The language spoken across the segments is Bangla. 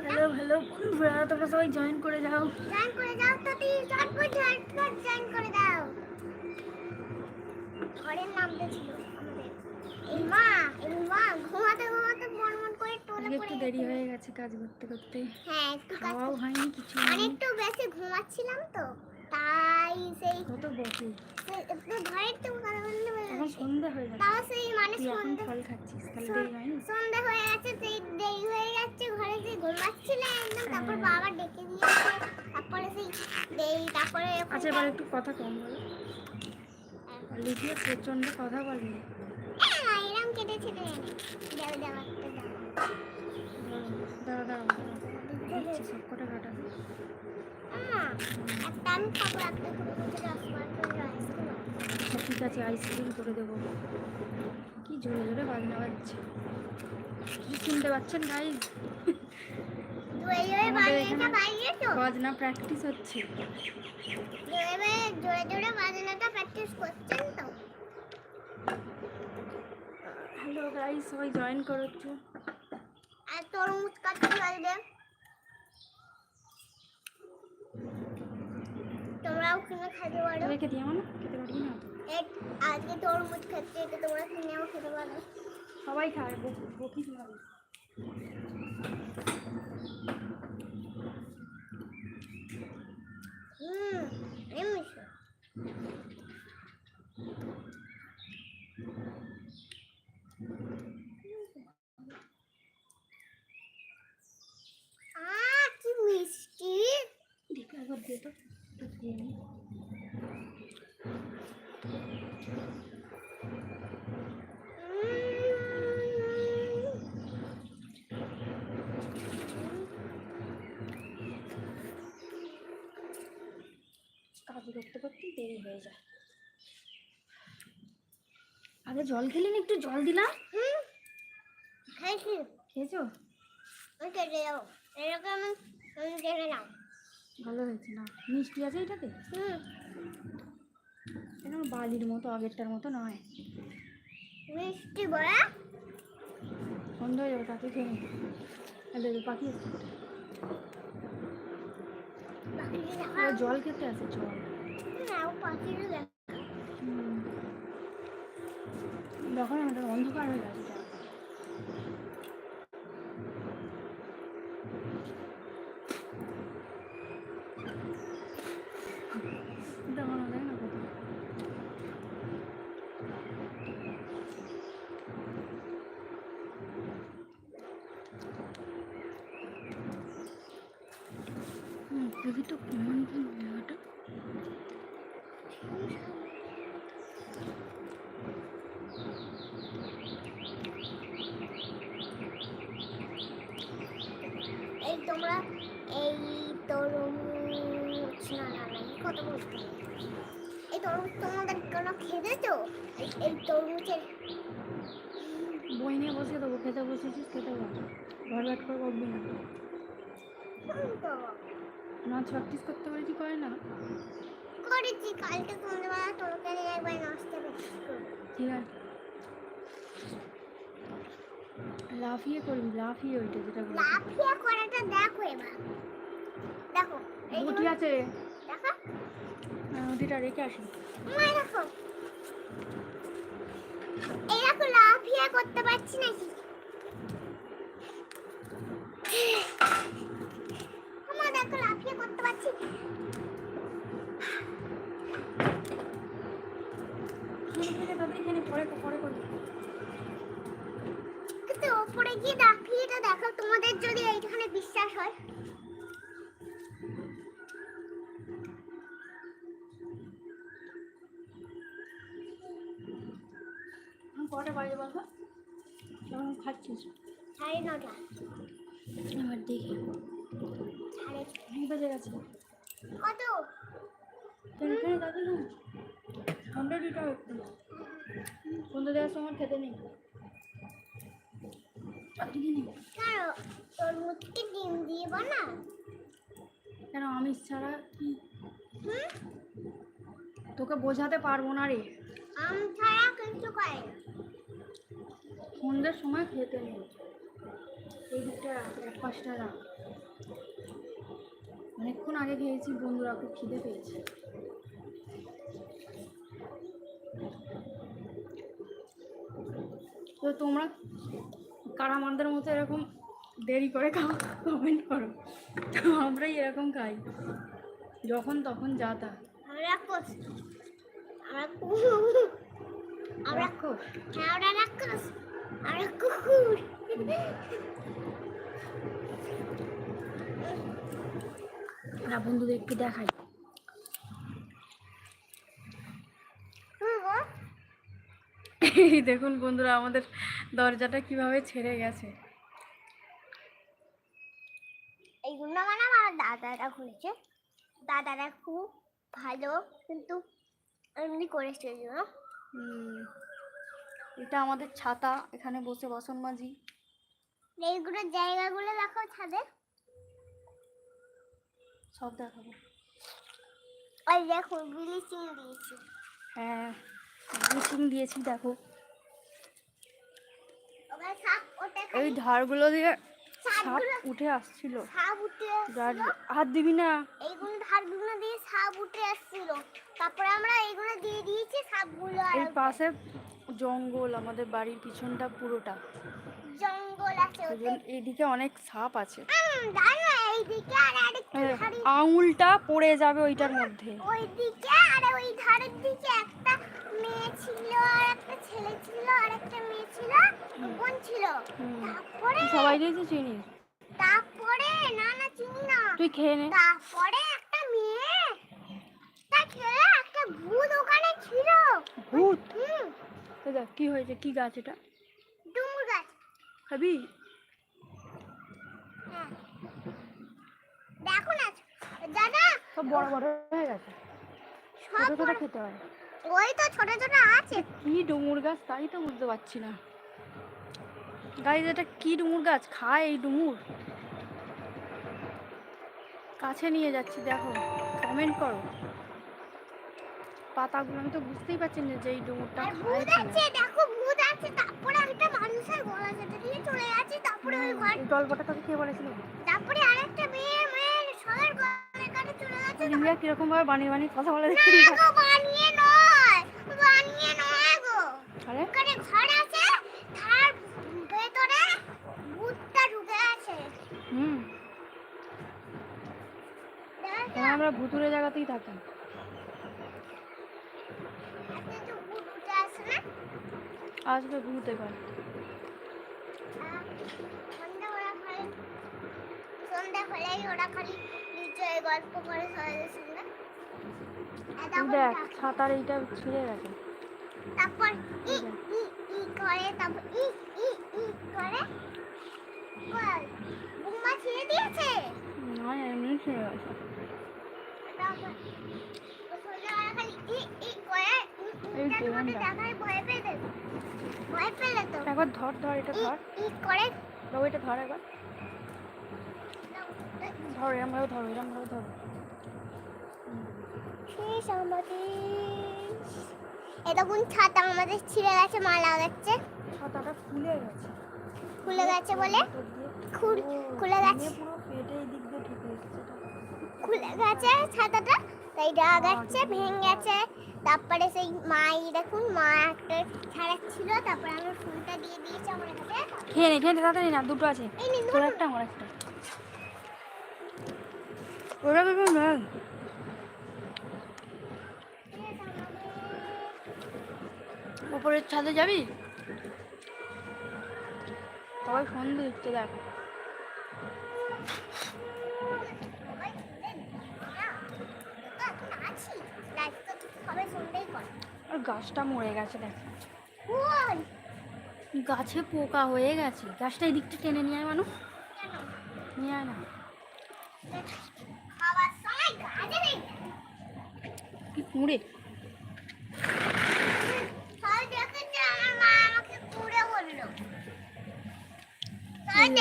হ্যালো হ্যালো বন্ধুরা তোমরা সবাই জয়েন করে যাও। জয়েন করে দাও তো তুই ঝটপট ঝটপট জয়েন করে দাও ঘরের নামটা ছিল আমাদের। এই মা এই মা ঘুমাতে ঘুমাতে মন করে টোলে পড়ে একটু দেরি হয়ে গেছে কাজ করতে করতে। হ্যাঁ একটু কাজ হয়নি কিছু একটু বেশি ঘুমাচ্ছিলাম তো। তাই সেই কত একটু ঘরের তো কথা বলতে বলে এখন সন্ধ্যা হয়ে গেছে তাও সেই মানে তুই ফল খাচ্ছিস তাহলে দেরি হয়নি সন্ধ্যা হয়ে গেছে সেই দেরি হয়ে যাচ্ছে ঘরে সেই ঘুমাচ্ছিলে একদম তারপর হ্যাঁ। বাবা ডেকে দিয়েছে তারপরে সেই দেরি তারপরে আচ্ছা এবার একটু কথা কম বলো লিখিয়ে প্রচণ্ড কথা হ্যাঁ, এরম কেটে ছেটে দেও দেও একটা দাও দাঁড়া দাঁড়া সব কটা কাটাবে ঠিক আছে আইসক্রিম করে দেবো। কি জোরে জোরে বাজনা বাজছে। কি শুনতে পাচ্ছেন গাইজ বাজনা প্র্যাকটিস হচ্ছে। জোরে বাজনাটা প্র্যাকটিস করছেন তো? হ্যালো গাইজ সবাই জয়েন করো একটু। আর তরমুজ কাটতে পারবে তোমরাও কিনে খেতে পারো। তোদেরকে দিয়ে আমার খেতে পারবি না আজকে তরমুজ খাচ্ছে এটা তোমরা কিনেও খেতে পারো। সবাই খায় বক- বকিস না হুম এমনি কি মিষ্টি। দেখে একবার দিয়ে তো একটু খেয়ে কাজ করতে করতে দেরি হয়ে যায় আগে জল খেলি না একটু জল দিলাম। খেয়েছো? যাও এরকম আমি কেটে নাও ভালো হয়েছে না। মিষ্টি আছে এটাতে? এটা বালির মতো আগেরটার মতো নয়। মিষ্টি বড়া? বন্ধ হয়ে যাবে তাকে খেয়ে নি। পাখি দেখাও জল খেতে আছে জল। দেখো। না অন্ধকার হয়ে গেছে জল। দেখো না দেখ না কত হুম দেখি তো কেমন কি জায়গাটা এই তোমরা এই তরমুজ না না না এই কত বলতে এই তরমুজ তোমাদের কোনো খেতেছো এই এই তরমুজের বই নিয়ে বসে দেবো খেতে বসেছিস খেতে বল ঘর ব্যাট করে বকবি না হুম তো নাচ প্র্যাকটিস করতে বলেছি করে না? করেছি কালকে সন্ধ্যেবেলা নিয়ে একবার নাচতে ঠিক আছে। লাফিয়ে করবি লাফিয়ে ওইটা যেটা বলছি। লাফিয়ে করাটা দেখো এবার। দেখো গুটি যে- আছে? দেখো। নদীটা রেখে আসি। মাই দেখো। এই দেখো লাফিয়ে করতে পারছি নাকি? দেখো করতে পারছি কিন্তু ওপরে গিয়ে লাফিয়েটা দেখো তোমাদের যদি এইখানে বিশ্বাস হয়। কটা বাজে বলতো? খাচ্ছিস? সাড়ে নটা। এবার দেখি। অনেক বাজে গেছে কত? ঠান্ডা দিতে হবে সন্ধ্যা দেওয়ার সময় খেতে নেই তরমুজকে ডিম দিয়ে কেন আমিষ ছাড়া কি? হুম? তোকে বোঝাতে পারব না রে। আম ছাড়া কিছু করে না। সন্ধ্যের সময় খেতে নেই এই দিকটা এক পাঁচটা রাখ। অনেকক্ষণ আগে খেয়েছি বন্ধুরা খুব খিদে পেয়েছে। তো তোমরা কারা আমাদের মতো এরকম দেরি করে খাও কমেন্ট করো। তো আমরাই এরকম খাই। যখন তখন যা তা। আমরা কুকুর আমরা রাক্ষস হ্যাঁ আমরা রাক্ষস আমরা কুকুর না বন্ধুদের একটু দেখাই। দেখুন বন্ধুরা আমাদের দরজাটা কীভাবে ছেড়ে গেছে। এইগুলো মানে আমার দাদারা খুলেছে। দাদারা খুব ভালো কিন্তু এমনি করেছে এটা আমাদের ছাতা এখানে বসে বাসন মাজি এইগুলো জায়গাগুলো দেখো ছাদে। সব দেখাবো। ওই দেখো ব্লিচিং দিয়েছি। হ্যাঁ ব্লিচিং দিয়েছি দেখো। এই ধারগুলো দিয়ে সাপ উঠে আসছিল। সাপ উঠে। হাত দিবি না। এইগুলো ধারগুলো দিয়ে সাপ উঠে আসছিল। তারপরে আমরা এইগুলো দিয়ে দিয়েছি সাপগুলো আর এই পাশে জঙ্গল আমাদের বাড়ির পিছনটা পুরোটা। জঙ্গল আছে এইদিকে অনেক সাপ আছে। আঙুলটা পড়ে যাবে ওইটার মধ্যে। আর ওই ধারের দিকে একটা মেয়ে ছিল আর একটা ছেলে ছিল আর একটা মেয়ে ছিল বোন ছিল। তারপরে সবাই না না চিনি না। তুই খেয়ে নে। তারপরে একটা মেয়ে। তা একটা ভূত ওখানে ছিল। ভূত? কি হয়েছে? কি গাছ এটা? খাবি? দেখো না দাদা। সব বড় বড় হয়ে গেছে। ছোট ছোট খেতে হয়। ওই তো ছোট ছোট আছে। কি ডুমুর গাছ তাই তো বুঝতে পারছি না। গাইজ এটা কি ডুমুর গাছ? খায় এই ডুমুর। কাছে নিয়ে যাচ্ছি দেখো। কমেন্ট করো। পাতাগুলো আমি তো বুঝতেই পারছি না যে এই ডুমুরটা খায়। দেখো ভূত আছে তারপরে একটা মানুষের গলা কেটে দিয়ে চলে যাচ্ছে তারপরে ওই ঘর গল্পটা তোকে কে বলেছিল? তারপরে আরেকটা মেয়ে মেয়ের সবার গলা কাটে চলে যাচ্ছে রিমিয়া কীরকম ভাবে বানিয়ে বানিয়ে কথা বলে না গো বানিয়ে নয় বানিয়ে নয় গো। আরে? ওখানে ঘর আছে তার ভেতরে ভূতটা ঢুকে আছে। হুম। আমরা ভুতুরে জায়গাতেই থাকি আপনি তো ভূত উঠে আসে না আসবে সন্ধ্যা ওরা খালি হলেই ওরা খালি নিচে গল্প করে সঙ্গে দেখ ছাতার এইটা ছিঁড়ে গেছে। তারপর ই ই ই করে তারপর ই ই ই করে। বল বুম্মা ছেড়ে দিয়েছে? না এমনি ছিঁড়ে গেছে। এই। দেখায় ভয় পেয়ে যেত ভয় পেলে তো। একবার ধর ধর এটা ধর। ই করে। বাবু এটা ধর একবার। ধর এরম ভাবে ধর এরম ভাবে ধর। শেষ আমাদের। ছাতা আমাদের ছিঁড়ে গেছে মা লাগাচ্ছে। ছাতাটা খুলে গেছে। খুলে গেছে বলে খুল- গেছে। পুরো পেটে দিক দিয়ে ঢুকে খুলে গেছে ছাতাটা তাই লাগাচ্ছে ভেঙে গেছে। তারপরে সেই মাই দেখুন মা একটা ছাড়াচ্ছিল তারপরে আমি ফুলটা দিয়ে দিয়েছি আমার কাছে। খেয়ে নে খেয়ে নে তাড়াতাড়ি না দুটো আছে। তোর একটা আমার একটা। ওরা কেন না উপরের ছাদে যাবি? সবাই ফোন দিচ্ছে দেখ। গাছটা মরে গেছে দেখ। গাছে পোকা হয়ে গেছে। গাছটা এই দিকটা টেনে নিয়ে আয় মানুষ নিয়ে আয় না। কি কুঁড়ে?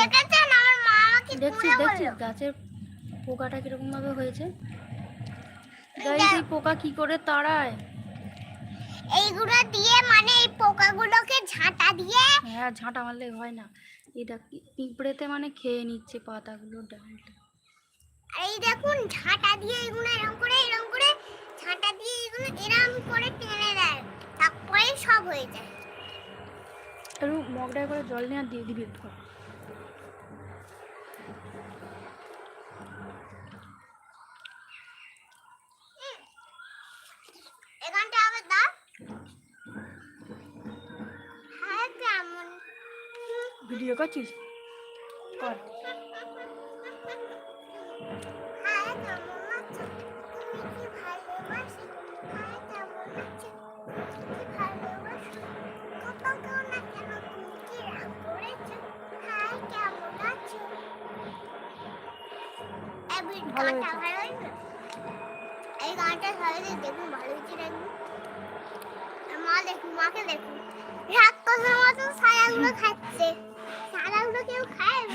দেখেছে বলল। গাছের পোকাটা কীরকম ভাবে হয়েছে এই পোকা কি করে তাড়ায়? এইগুলো দিয়ে মানে এই পোকাগুলোকে ঝাঁটা দিয়ে হ্যাঁ ঝাঁটা মারলে হয় না। এটা পিঁপড়েতে মানে খেয়ে নিচ্ছে পাতাগুলো ডালটা। এই দেখুন ঝাঁটা দিয়ে এগুলো এরকম করে এরকম করে ঝাঁটা দিয়ে এগুলো এরকম করে টেনে দেয়। তারপরে সব হয়ে যায়। একটু মগটায় করে জল নিয়ে আর দিয়ে দিবি একটু করে। এখানটা আবার দা হ্যাঁ কেমন ভিডিও করছিস কর হ্যাঁ কেমন আছো তুমি কি ভালোবাসো হ্যাঁ কেমন আছো কি ভালোবাসো কপাকেও না কেন তুমি কি রাগ করেছ হ্যাঁ কেমন আছো এই বি- ভালো হয়েছে। এই গানটা সবাই দেখুন ভালো হয়েছে দেখুন মা দেখুন মাকে দেখুন মতো ছায়াগুলো খাচ্ছে।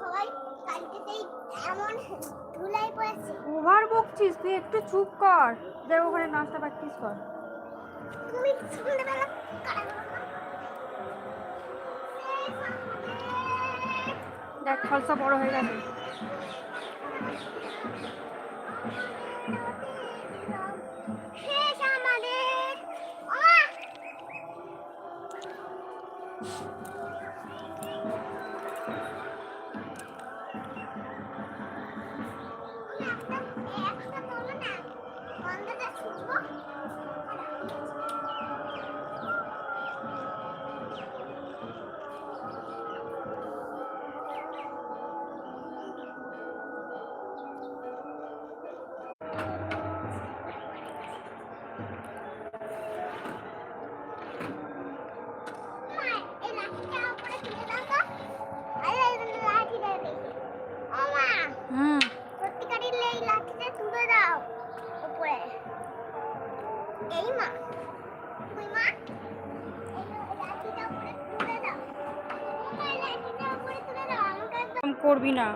সবাই কালকেতেই এমন ধুলাই পড়েছে। ওভার বকছিস তুই একটু চুপ কর। দেখ ওখানে নাচটা প্র্যাকটিস কর। দেখ ফলসা বড় হয়ে গেছে। উপরে। না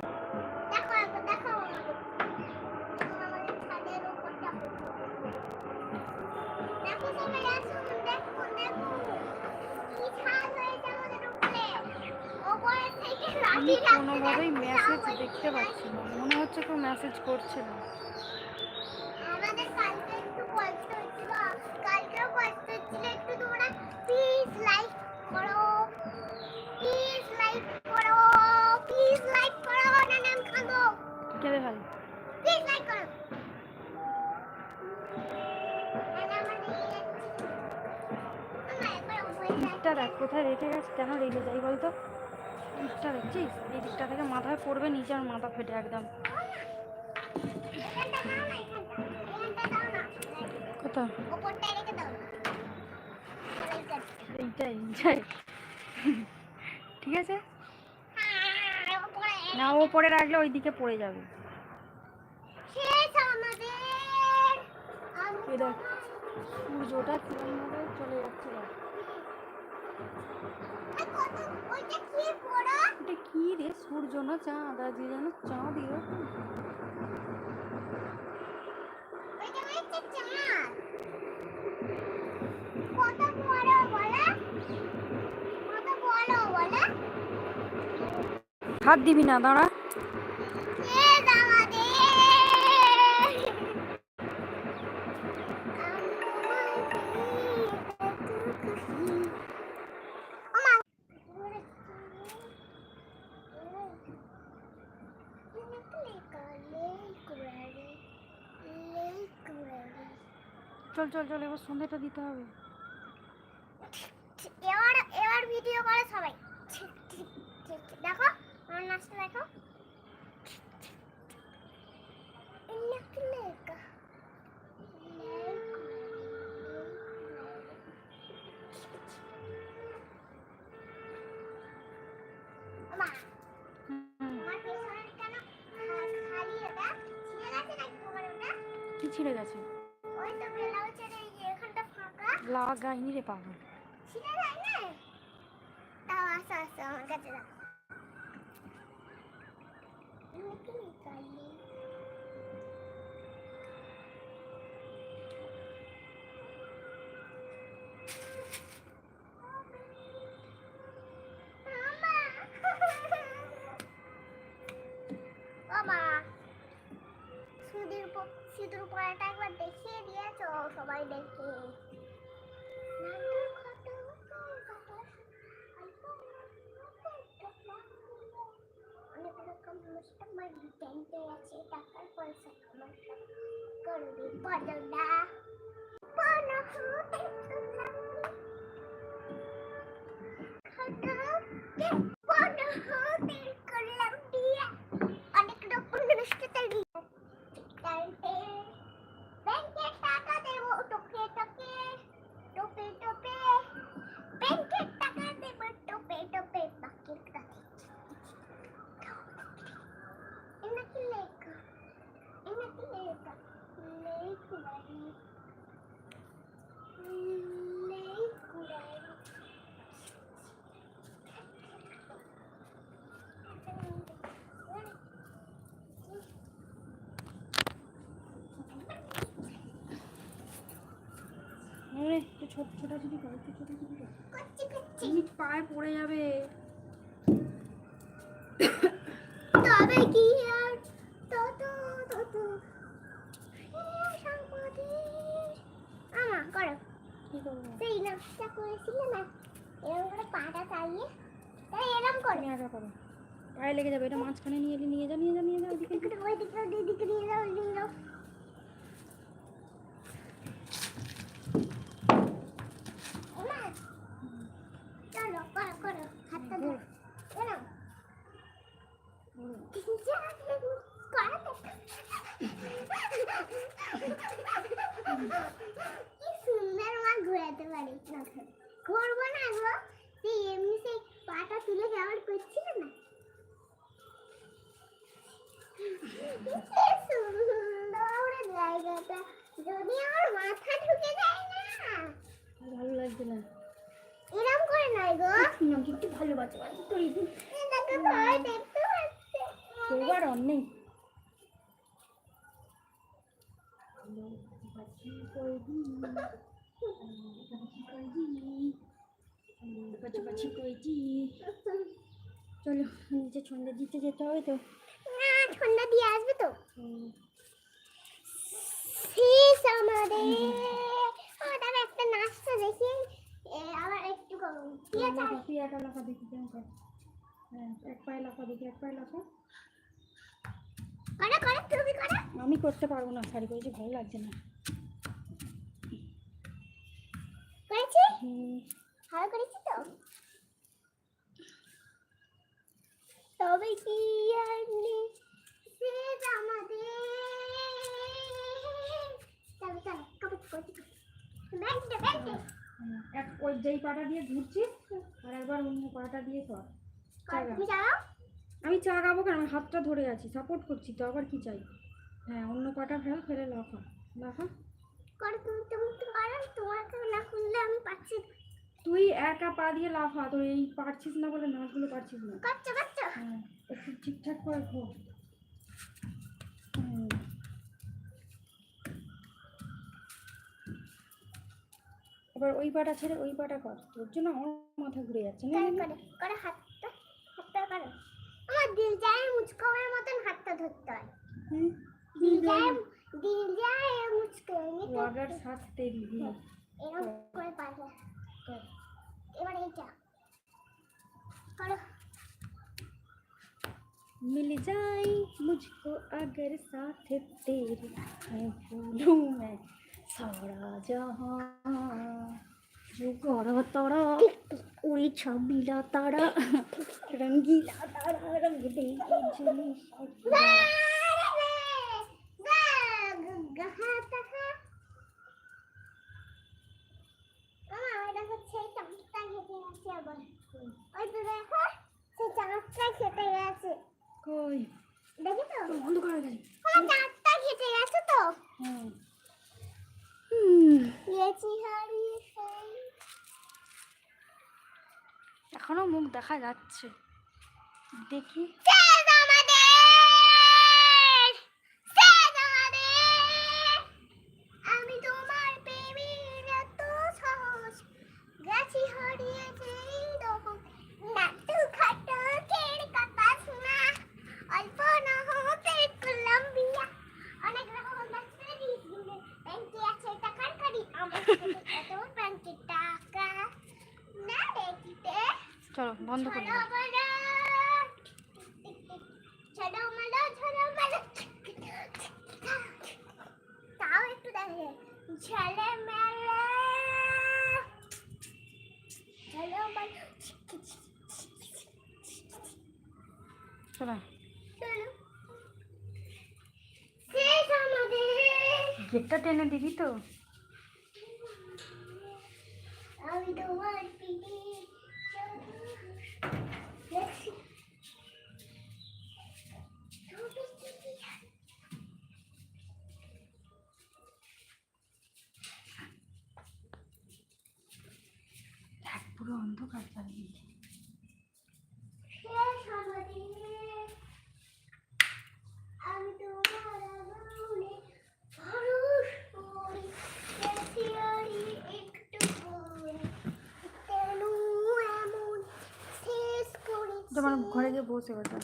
আমি কোনোভাবেই মেসেজ দেখতে পাচ্ছি না। মনে হচ্ছে কেউ মেসেজ করছে না। কোথায় রেখে গেছে, কেন রেখে যাই বলতো ইটটা দেখছিস এই দিকটা থেকে মাথায় পড়বে, নিচে আর মাথা ফেটে একদম। কোথায়। এইটাই এইটাই ঠিক আছে। না, ও পরে রাখলে ওই দিকে পড়ে যাবে সূর্যটা চলে যাচ্ছে দেখ। ওই কত ওইটা কি বড় এটা কি রে? সূর্য না চাঁদ? যেন এরকম কত বড় বলে? হাত দিবি না দাঁড়া। চল চল চল এবার সন্ধ্যাটা দিতে হবে। এবার এবার ভিডিও করে সবাই। দেখো আমার নাচটা দেখো। ইলেক, ইলেক। মা, লাগাইনি রে পাগল ছিঁড়ে যায় না তাও আসো আসো আমার কাছে প- সিঁদুর পড়াটা একবার দেখিয়ে দিয়েছ, সবাই দেখে। মুস্তামার আছে টাকার পয়সা আমার করবে পদনা পন হতে পন হতে করলাম দিয়ে অনেক রকম মিষ্টিতে ব্যাংকে টাকা দেবো টোকে টোকে টোপে টোপে ব্যাংকে টাকা দেবো টোপে টোপে বাকির কাছে এনাকি লেখা এনাকি লেখা লেকুড়ারি লেকুড়ারি আরে একটু ছোট ছোটাছুটি কর একটু ছোটাছুটি কর। করছি করছি। তুমি পায়ে পড়ে যাবে। তবে কি আর? তত তত আমা করো। সেই নাচটা করেছিলে না। এরকম করে পাটা চালিয়ে। তাই এরকম করে। একা করো। পায়ে লেগে যাবে। এটা মাঝখানে নিয়ে নিয়ে যা নিয়ে যা নিয়ে যা ওইদিকে এদিকে ওই দিকে ওই দিকে নিয়ে যাও নিয়ে যাও ওমা, চলো করো করো হাতটা ধরো এরকম বলো। কি সুন্দর মা ঘোরাতে পারি ঘুরবো না গো সেই এমনি সেই পাটা তুলে কেমন করছিল না কি সুন্দর জায়গাটা যদি আমার মাথা ঢুকে যায় না আর ভালো লাগছে না এরম করে নয় গো না চলো নিচে সন্ধ্যে দিতে যেতে হবে তো। ঠান্ডা দিয়ে আসবে তো। শেষ আমাদের। একটা নাচটা দেখি। আবার একটু করুন ঠিক আছে? তুই একা লাফা দেখি কেমন কর? হ্যাঁ এক পায়ে লাফা দেখি এক পায়ে লাফা। করে করে তুমি করে। আমি করতে পারব না শাড়ি করেছি ভালো লাগছে না। করেছি? ভালো করেছি তো? তবে কি আমাদের চলো চলো করছি এক ওই যেই পাটা দিয়ে ঘুরছিস আর একবার অন্য পাটা দিয়ে কর। আমি চা খাব কেন? আমি হাতটা ধরে আছি সাপোর্ট করছি তো আবার কি চাই? হ্যাঁ অন্য পাটা ফেল ফেলে তো আমি পাচ্ছি তুই একা পা দিয়ে লাফা তোর এই পারছিস না বলে নাচগুলো পারছিস না। হ্যাঁ একটু ঠিকঠাক করে ঘোর হুম। এবার ওই পাটা ছেড়ে ওই পাটা কর তোর জন্য আমার মাথা ঘুরে যাচ্ছে না করে করে করে হাতটা হাতটা করো আমার দিল যায় মুচকাওয়ার মতন হাতটা ধরতে হয় হুম। দিল যায় দিল যায় মুচকে वो अगर साथ तेरी भी এরকম করে পারবে कर এবার এইটা করো मिल जाए मुझको अगर साथ तेरे मैं भूलूं मैं সারা তারা রঙ্গিলা তারা রঙ দেখো সে চাঁদটা খেতে দেখি তো বন্ধ করে দেখা যাচ্ছে দেখি আমি তোমার প্রেমের এত সাহস গেছি হারিয়ে যেই রকম নাটু খাটো কেড় কথা শোনা অল্প না হতে করলাম বিয়া অনেক রকম ডাক্তার দিয়েছিলেন ব্যাংকে আছে টাকার কারি আমার কাছে এত ব্যাংকে টাকা না দেখিতে চলো বন্ধ করে ছড়ো বড়ো ছড়ো মালো ছড়ো মালো তাও একটু দেখে ছেলে মেলে ছড়ো মালো চলো চলো শেষ আমাদের গেটটা টেনে দিবি তো আমি তোমার পিঠে দেখছি এক পুরো অন্ধকার চারিদিকে শেষ আমাদের আমি তোমার আগুনে পরশ করি গেছি আরি একটু করে কেন এমন শেষ করেছি তোমার ঘরে গিয়ে বসে ওটা।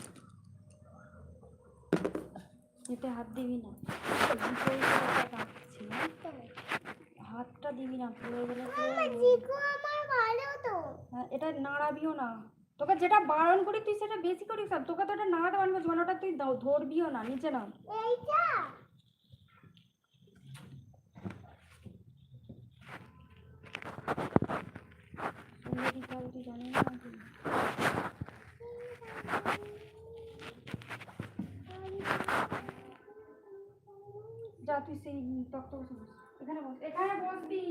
এতে হাত দিবি না? হাতটা দিবি না পুরো গেলে আমার ভালো তো। হ্যাঁ, এটা নাড়াবিও না। তোকে যেটা বারণ করি তুই সেটা বেশি করিস তোকে তো এটা নাড়াতে পারবি মানে ওটা তুই দাও ধরবিও না নিচে না এইটা সুন্দর দিতে হবে তুই জানিস না তুই। যা তুই সেই বস এখানে বস এখানে বসবি